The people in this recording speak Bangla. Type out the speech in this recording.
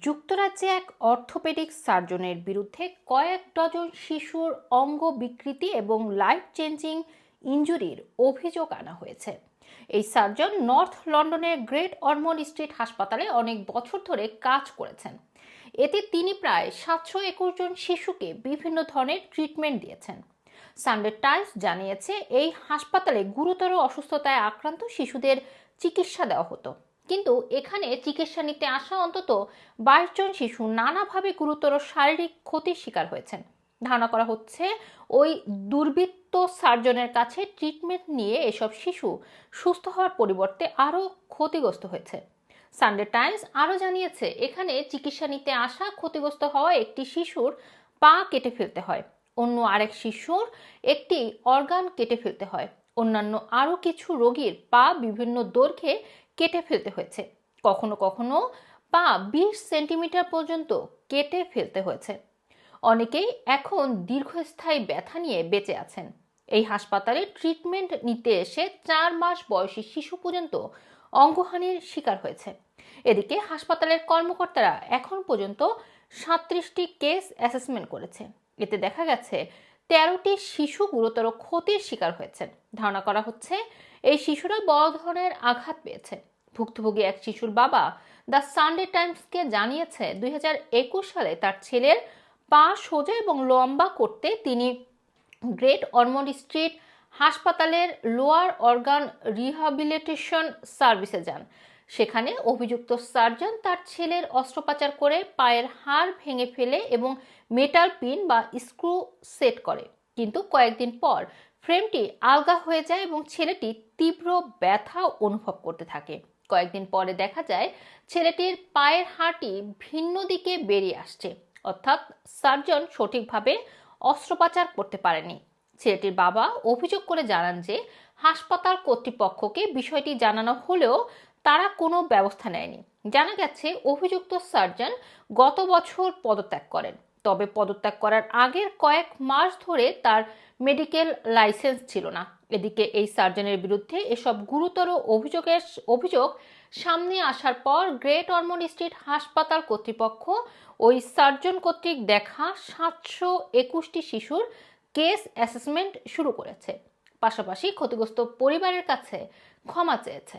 যুক্তরাজ্যে এক অর্থোপেডিক সার্জনের বিরুদ্ধে কয়েক ডজন শিশুর অঙ্গ বিকৃতি এবং লাইফ চেঞ্জিং ইঞ্জুরির অভিযোগ আনা হয়েছে। এই সার্জন নর্থ লন্ডনের গ্রেট অরমন্ড স্ট্রিট হাসপাতালে অনেক বছর ধরে কাজ করেছেন। এতে তিনি প্রায় সাতশো একুশ জন শিশুকে বিভিন্ন ধরনের ট্রিটমেন্ট দিয়েছেন। সানডে টাইমস জানিয়েছে, এই হাসপাতালে গুরুতর অসুস্থতায় আক্রান্ত শিশুদের চিকিৎসা দেওয়া হতো। কিন্তু এখানে চিকিৎসা নিতে আসা অন্তত বাইশ জন শিশু নানাভাবে গুরুতর শারীরিক ক্ষতির শিকার হয়েছেন। ধারণা করা হচ্ছে ওই দুর্বৃত্ত সার্জনের কাছে ট্রিটমেন্ট নিয়ে এসব শিশু সুস্থ হওয়ার পরিবর্তে আরও ক্ষতিগ্রস্ত হয়েছে। সানডে টাইমস আরও জানিয়েছে, এখানে চিকিৎসা নিতে আসা ক্ষতিগ্রস্ত হওয়া একটি শিশুর পা কেটে ফেলতে হয়। অন্য আরেক শিশুর একটি অর্গান কেটে ফেলতে হয়। অন্যান্য আরও কিছু রোগীর পা বিভিন্ন দৈর্ঘ্যে কেটে ফেলতে হয়েছে। কখনো কখনো পা বিশ সেন্টিমিটার পর্যন্ত কেটে ফেলতে হয়েছে। অনেকেই এখন দীর্ঘস্থায়ী ব্যথা নিয়ে বেঁচে আছেন। এই হাসপাতালে ট্রিটমেন্ট নিতে এসে চার মাস বয়সী শিশু পর্যন্ত অঙ্গহানির শিকার হয়েছে। এদিকে হাসপাতালের কর্মকর্তারা এখন পর্যন্ত সাঁত্রিশটি কেস অ্যাসেসমেন্ট করেছে। এতে দেখা গেছে তেরোটি শিশু গুরুতর ক্ষতির শিকার হয়েছে ধারণা করা হচ্ছে, এই শিশুরা বড় ধরনের আঘাত পেয়েছে। ভুক্তভোগী এক শিশুর বাবা দ্য সানডে টাইমসকে জানিয়েছে, দুই হাজার একুশ সালে তার ছেলের পা সোজা এবং লম্বা করতে তিনি গ্রেট অরমন্ড স্ট্রিট হাসপাতালের লোয়ার অর্গান রিহাবিলিটেশন সার্ভিসে যান। সেখানে অভিযুক্ত সার্জন তার ছেলের অস্ত্রোপচার করে পায়ের হাড় ভেঙে ফেলে এবং মেটাল পিন বা স্ক্রু সেট করে। কিন্তু কয়েকদিন পর ফ্রেমটি আলগা হয়ে যায় এবং ছেলেটি তীব্র ব্যথা অনুভব করতে থাকে। কয়েকদিন পরে দেখা যায়, ছেলেটির পায়ের হাড়টি ভিন্ন দিকে বেরিয়ে আসছে। অর্থাৎ সার্জন সঠিকভাবে অস্ত্রোপচার করতে পারেনি। ছেলেটির বাবা অভিযোগ করে জানান যে, হাসপাতাল কর্তৃপক্ষকে বিষয়টি জানানো হলেও তারা কোনো ব্যবস্থা নেয়নি। জানা গেছে, অভিযুক্ত সার্জন গত বছর পদত্যাগ করেন। তবে পদত্যাগ করার আগের কয়েক মাস ধরে তার মেডিকেল লাইসেন্স ছিল না। এদিকে এই সার্জনের বিরুদ্ধে এসব গুরুতর অভিযোগের অভিযোগ সামনে আসার পর গ্রেট অরমন্ড স্ট্রিট হাসপাতাল কর্তৃপক্ষ ওই সার্জন কর্তৃক দেখা সাতশো একুশটি শিশুর কেস অ্যাসেসমেন্ট শুরু করেছে। পাশাপাশি ক্ষতিগ্রস্ত পরিবারের কাছে ক্ষমা চেয়েছে।